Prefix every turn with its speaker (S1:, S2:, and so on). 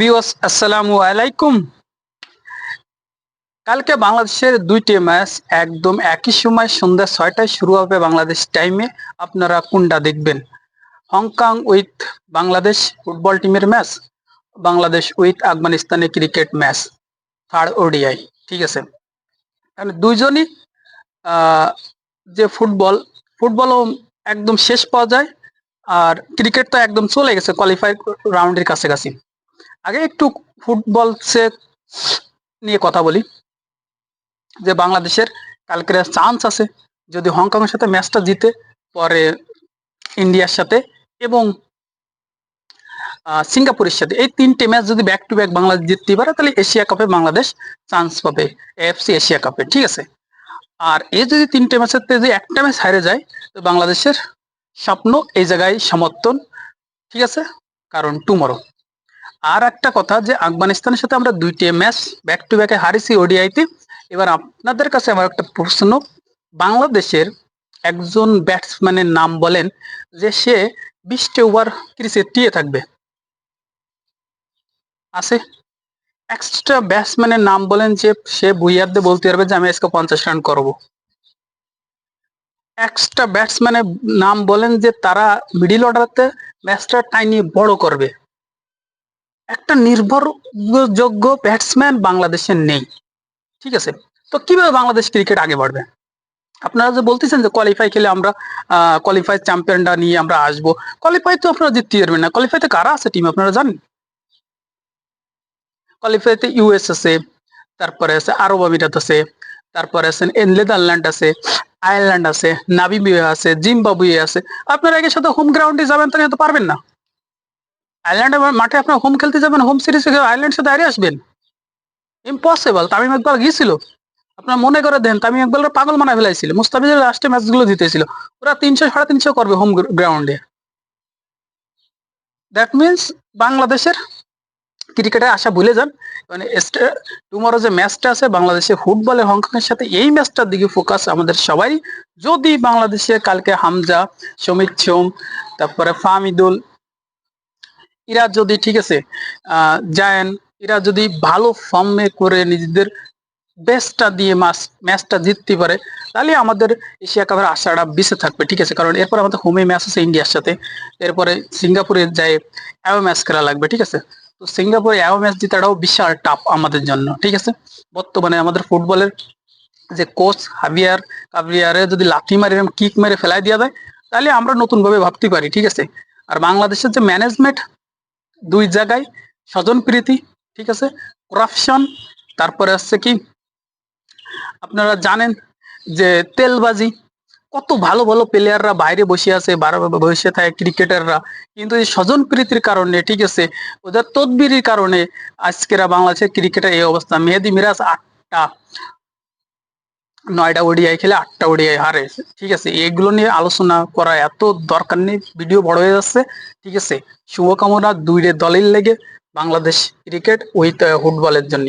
S1: Viewers আসসালামু আলাইকুম। কালকে বাংলাদেশের দুইটি ম্যাচ একদম একই সময় সন্ধ্যা ছয়টায় শুরু হবে বাংলাদেশ টাইমে আপনারা কোনটা দেখবেন? Hong Kong with Bangladesh football টিমের ম্যাচ বাংলাদেশ উইথ আফগানিস্তানের ক্রিকেট ম্যাচ থার্ড ওডিআই ঠিক আছে? মানে দুইজনই যে ফুটবল, ফুটবলও একদম শেষ পাওয়া যায়, আর ক্রিকেট তো একদম চলে গেছে কোয়ালিফাই রাউন্ডের কাছাকাছি। আগে একটু ফুটবল সে নিয়ে কথা বলি। যে বাংলাদেশের কালকের চান্স আছে যদি হংকংয়ের সাথে ম্যাচটা জিতে, পরে ইন্ডিয়ার সাথে এবং সিঙ্গাপুরের সাথে। এই তিনটে ম্যাচ যদি ব্যাক টু ব্যাক বাংলাদেশ জিততে পারে, তাহলে এশিয়া কাপে বাংলাদেশ চান্স পাবে এফসি এশিয়া কাপে, ঠিক আছে? আর এই যদি তিনটে ম্যাচের যদি একটা ম্যাচ হারে যায়, তো বাংলাদেশের স্বপ্ন এই জায়গায় সমর্থন ঠিক আছে? কারণ টুমরো আর একটা কথা যে আফগানিস্তানের সাথে আমরা দুইটি ম্যাচ ব্যাক টু ব্যাকে হারিয়েছি ওডিআইতে এবার আপনাদের কাছে আমার একটা প্রশ্ন, বাংলাদেশের একজন ব্যাটসম্যানের নাম বলেন যে সে বিশটি ওভার ক্রিসে টিয়ে থাকবে। আছে? এক্সট্রা ব্যাটসম্যানের নাম বলেন যে সে ভুইয়ারদে বলতে পারবে যে আমি আজকে পঞ্চাশ রান করব। এক্সট্রা ব্যাটসম্যানের নাম বলেন যে তারা মিডিল অর্ডারতে ম্যাচটা টাইনি বড় করবে। একটা নির্ভরযোগ্য ব্যাটসম্যান বাংলাদেশে নেই। ঠিক আছে? তো কীভাবে বাংলাদেশ ক্রিকেট আগে বাড়বে? আপনারা যে বলতেছেন যে কোয়ালিফাই খেলে আমরা কোয়ালিফাই চ্যাম্পিয়নটা নিয়ে আমরা আসব। কোয়ালিফাই তো আপনারা জিততে পারবেন না। কোয়ালিফাইতে কারা আছে টিম আপনারা জানেন? কোয়ালিফাইতে ইউএস আছে, তারপরে আছে আরব আমিরাত আছে, তারপরে আছেন নেদারল্যান্ড আছে, আয়ারল্যান্ড আছে নাবিবিয়া আছে, জিম্বাবুয়ে আছে। আপনারা একের সাথে হোম গ্রাউন্ডে যাবেন তাহলে পারবেন না। আয়ারল্যান্ডের মাঠে আপনার হোম খেলতে যাবেন হোম সিরিজে আয়ারল্যান্ড সাথে হারিয়ে আসবেন। ইম্পসিবল তামিম ইকবাল গিয়েছিল। আপনার মনে করে দেন, তামিম ইকবাল পাগল মানা ফেলাইছিল। মুস্তাফিজের লাস্টে ম্যাচগুলো জিতেছিল। ওরা তিনশো, সাড়ে তিনশো করবে হোম গ্রাউন্ডে দ্যাট মিনস বাংলাদেশের ক্রিকেটে আশা ভুলে যান। মানে টুমরো যে ম্যাচটা আছে, বাংলাদেশে ফুটবলে হংকংয়ের সাথে এই ম্যাচটার দিকে ফোকাস আমাদের সবাই। যদি বাংলাদেশে কালকে হামজা সমিত সোম তারপরে ফাহমিদুল এরা যদি, ঠিক আছে জায়ান, এরা যদি ভালো ফর্মে করে নিজেদের বেস্টটা দিয়ে মাস ম্যাচটা জিততে পারে, তাহলে আমাদের এশিয়া কাপের আশাটা বেঁচে থাকবে, ঠিক আছে? কারণ এরপর আমাদের হোমে ম্যাচ আছে ইন্ডিয়ার সাথে, এরপরে সিঙ্গাপুরে যায় অ্যাও ম্যাচ খেলা লাগবে, ঠিক আছে? তো সিঙ্গাপুরে অ্যাও ম্যাচ জেতাটাও বিশাল টাফ আমাদের জন্য, ঠিক আছে? বর্তমানে আমাদের ফুটবলের যে কোচ হাবিয়ার, কাবিয়ারে যদি লাথি মারি কিক মেরে ফেলাই দেওয়া যায়, তাহলে আমরা নতুনভাবে ভাবতে পারি, ঠিক আছে? আর বাংলাদেশের যে ম্যানেজমেন্ট দুই জায়গায় স্বজন প্রীতি, ঠিক আছে? করাপশন তারপরে হচ্ছে কি? আপনারা জানেন যে তেলবাজি, কত ভালো ভালো প্লেয়াররা বাইরে বসে আছে বসে থাকে ক্রিকেটাররা কিন্তু এই স্বজন প্রীতির কারণে, ঠিক আছে? ওদের তদবিরির কারণে আজকেরা বাংলাদেশের ক্রিকেটের এই অবস্থা। মেহেদি মিরাজ আটটা। নয়টা ওডিআই খেলে আটটা ওডিআই হারে। ঠিক আছে, এগুলো নিয়ে আলোচনা করা এত দরকার নেই, ভিডিও বড় হয়ে যাচ্ছে। ঠিক আছে, শুভকামনা দুইটা দলের লেগে বাংলাদেশ ক্রিকেট উইথ ফুটবলের জন্য